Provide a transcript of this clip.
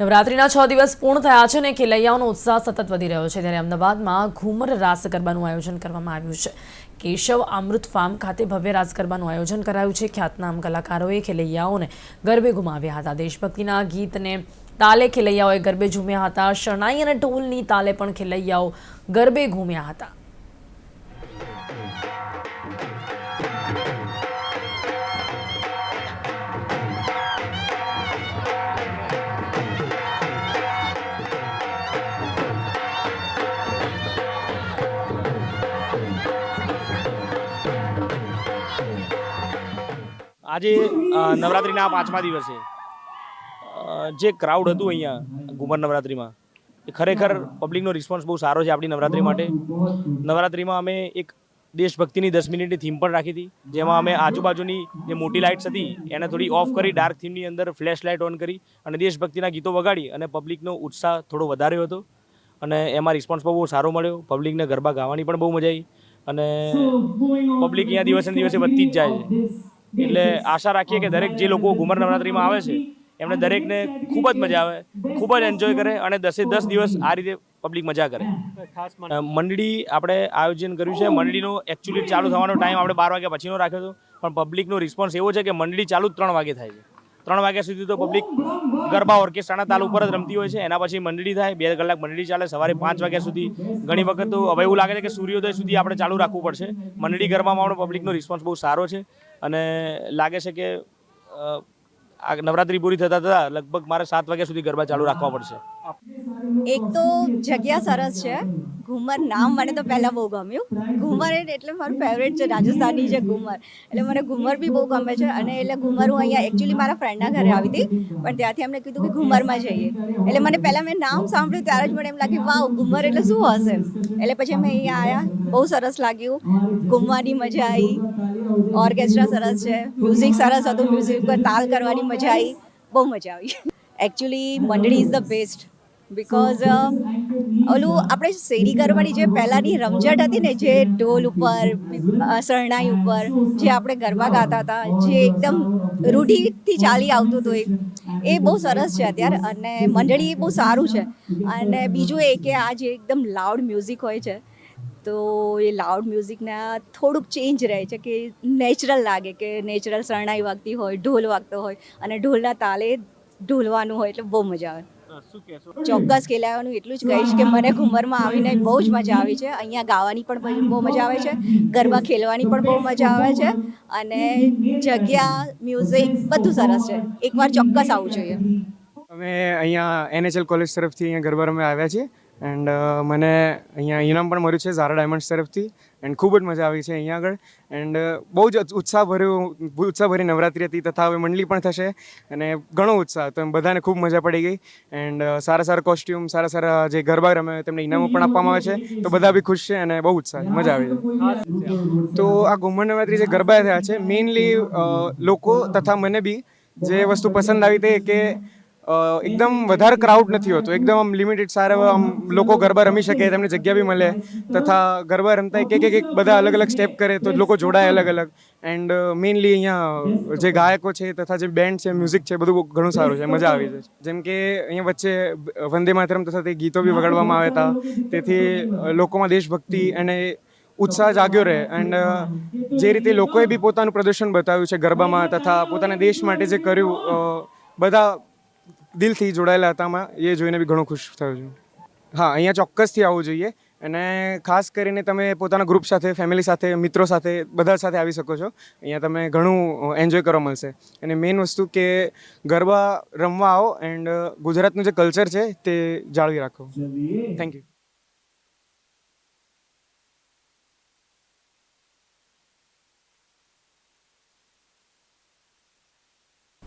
નવરાત્રિના છ દિવસ પૂર્ણ થયા છે અને ખેલૈયાઓનો ઉત્સાહ સતત વધી રહ્યો છે ત્યારે અમદાવાદમાં ઘુમર રાસ ગરબાનું આયોજન કરવામાં આવ્યું છે. કેશવ અમૃત ફાર્મ ખાતે ભવ્ય રાસ ગરબાનું આયોજન કરાયું છે. ખ્યાતનામ કલાકારોએ ખેલૈયાઓને ગરબે ગુમાવ્યા હતા. દેશભક્તિના ગીતને તાલે ખેલૈયાઓએ ગરબે ઝૂમ્યા હતા. શરણાઈ અને ઢોલની તાલે પણ ખેલૈયાઓ ગરબે ઘૂમ્યા હતા. આજે નવરાત્રિના પાંચમા દિવસે જે ક્રાઉડ હતું અહીંયા ઘુમર નવરાત્રિમાં, એ ખરેખર પબ્લિકનો રિસ્પોન્સ બહુ સારો છે આપણી નવરાત્રિ માટે. નવરાત્રિમાં અમે એક દેશભક્તિની દસ મિનિટની થીમ પણ રાખી હતી, જેમાં અમે આજુબાજુની જે મોટી લાઇટ્સ હતી, એને થોડી ઓફ કરી ડાર્ક થીમની અંદર ફ્લેશ લાઇટ ઓન કરી અને દેશભક્તિના ગીતો વગાડી અને પબ્લિકનો ઉત્સાહ થોડો વધાર્યો હતો. અને એમાં રિસ્પોન્સ પણ બહુ સારો મળ્યો. પબ્લિકને ગરબા ગાવાની પણ બહુ મજા આવી અને પબ્લિક અહીંયા દિવસે દિવસે વધતી જ જાય છે. એટલે આશા રાખીએ કે દરેક જે લોકો ઘુમર નવરાત્રિમાં આવે છે એમને દરેકને ખૂબ જ મજા આવે ખૂબ જ એન્જોય કરે અને દસે દસ દિવસ આ રીતે પબ્લિક મજા કરે. મંડળી આપણે આયોજન કર્યું છે. મંડળીનો એકચ્યુઅલી ચાલુ થવાનો ટાઈમ આપણે બાર વાગ્યા પછીનો રાખ્યો હતો. પણ પબ્લિકનો રિસ્પોન્સ એવો છે કે મંડળી ચાલુ ત્રણ વાગે થાય છે. ત્રણ વાગ્યા સુધી તો પબ્લિક ગરબા ઓર્કેસ્ટ્રાના તાલ ઉપર જ રમતી હોય છે. એના પછી મંડળી થાય બે કલાક મંડળી ચાલે. સવારે પાંચ વાગ્યા સુધી ઘણી વખત તો હવે એવું લાગે છે કે સૂર્યોદય સુધી આપણે ચાલુ રાખવું પડશે. મંડળી ગરબામાં આપણો પબ્લિકનો રિસ્પોન્સ બહુ સારો છે. અને લાગે છે કે આ નવરાત્રી પૂરી થતા થતા લગભગ મારે સાત વાગ્યા સુધી ગરબા ચાલુ રાખવા પડશે. એક તો જગ્યા સરસ છે. ઘુમર નામ મને તો પહેલાં બહુ ગમ્યું. ઘુમર એટલે મારું ફેવરેટ છે રાજસ્થાની છે ઘુમર. એટલે મને ઘુમર બી બહુ ગમે છે અને એટલે ઘુમર હું અહીંયા એકચ્યુઅલી મારા ફ્રેન્ડના ઘરે આવી હતી. પણ ત્યાંથી એમને કીધું કે ઘુમરમાં જઈએ. એટલે મને પહેલાં મેં નામ સાંભળ્યું ત્યારે જ મને એમ લાગ્યું, વાવ, ઘુમર એટલે શું હશે? એટલે પછી અમે અહીંયા આવ્યા બહુ સરસ લાગ્યું. ઘુમવાની મજા આવી ઓર્કેસ્ટ્રા સરસ છે. મ્યુઝિક સરસ હતું. મ્યુઝિક પર તાલ કરવાની મજા આવી બહુ મજા આવી. એકચ્યુઅલી મંડળી ઇઝ ધ બેસ્ટ બિકોઝ ઓલું આપણે શેરી ગરબાની જે પહેલાંની રમઝટ હતી ને, જે ઢોલ ઉપર શરણાઈ ઉપર, જે આપણે ગરબા ગાતા હતા, જે એકદમ રૂઢિથી ચાલી આવતું હતું એ બહુ સરસ છે અત્યારે. અને મંડળી બહુ સારું છે. અને બીજું એ કે આ જે એકદમ લાઉડ મ્યુઝિક હોય છે તો એ લાઉડ મ્યુઝિકના થોડુંક ચેન્જ રહે છે કે નેચરલ લાગે કે નેચરલ શરણાઈ વાગતી હોય ઢોલ વાગતો હોય અને ઢોલના તાલે ઢોલવાનું હોય એટલે બહુ મજા આવે. ચોક્કસ ખેલાવાનું એટલું જ કહીશ કે મને ઘુમરમાં આવીને બહુ જ મજા આવી છે. અહીંયા ગાવાની પણ બહુ- બહુ મજા આવે છે ગરબા ખેલવાની પણ બહુ મજા આવે છે અને જગ્યા મ્યુઝિક બધું સરસ છે. એકવાર ચોક્કસ આવવું જોઈએ. અમે અહીંયા એનએચએલ કોલેજ તરફથી અહીંયા ગરબા રમે આવ્યા છીએ. એન્ડ મને અહીંયા ઇનામ પણ મળ્યું છે ઝારા ડાયમંડ્સ તરફથી. એન્ડ ખૂબ જ મજા આવી છે અહીંયા આગળ. એન્ડ બહુ જ ઉત્સાહભર્યું, ઉત્સાહભરી નવરાત્રિ હતી તથા હવે મંડળી પણ થશે. અને ઘણો ઉત્સાહ તો બધાને ખૂબ મજા પડી ગઈ. એન્ડ સારા સારા કોસ્ટ્યુમ સારા સારા જે ગરબા રમે તેમને ઇનામો પણ આપવામાં આવે છે. તો બધા બી ખુશ છે અને બહુ ઉત્સાહ મજા આવી તો આ ઘુમર નવરાત્રી જે ગરબા થયા છે મેઇનલી લોકો તથા મને બી જે વસ્તુ પસંદ આવી તે કે એકદમ વધારે ક્રાઉડ નથી હોતો. એકદમ આમ લિમિટેડ સારા આમ લોકો ગરબા રમી શકે, તેમને જગ્યા બી મળે, તથા ગરબા રમતા એક એક એક બધા અલગ અલગ સ્ટેપ કરે, તો લોકો જોડાય અલગ અલગ. એન્ડ મેઇનલી અહીંયા જે ગાયકો છે તથા જે બેન્ડ છે મ્યુઝિક છે, બધું ઘણું સારું છે, મજા આવી જાય જેમ કે અહીંયા વચ્ચે વંદે માતરમ તથા તે ગીતો બી વગાડવામાં આવ્યા હતા. તેથી લોકોમાં દેશભક્તિ અને ઉત્સાહ જાગ્યો રહે. એન્ડ જે રીતે લોકોએ બી પોતાનું પ્રદર્શન બતાવ્યું છે ગરબામાં તથા પોતાના દેશ માટે જે કર્યું બધા દિલથી જોડાયેલા હતા આમાં. એ જોઈને બી ઘણું ખુશ થયો છું. હા અહીંયા ચોક્કસથી આવવું જોઈએ અને ખાસ કરીને તમે પોતાના ગ્રુપ સાથે ફેમિલી સાથે મિત્રો સાથે બધા સાથે આવી શકો છો. અહીંયા તમે ઘણું એન્જોય કરવા મળશે. અને મેઇન વસ્તુ કે ગરબા રમવા આવો એન્ડ ગુજરાતનું જે કલ્ચર છે તે જાળવી રાખો. Thank you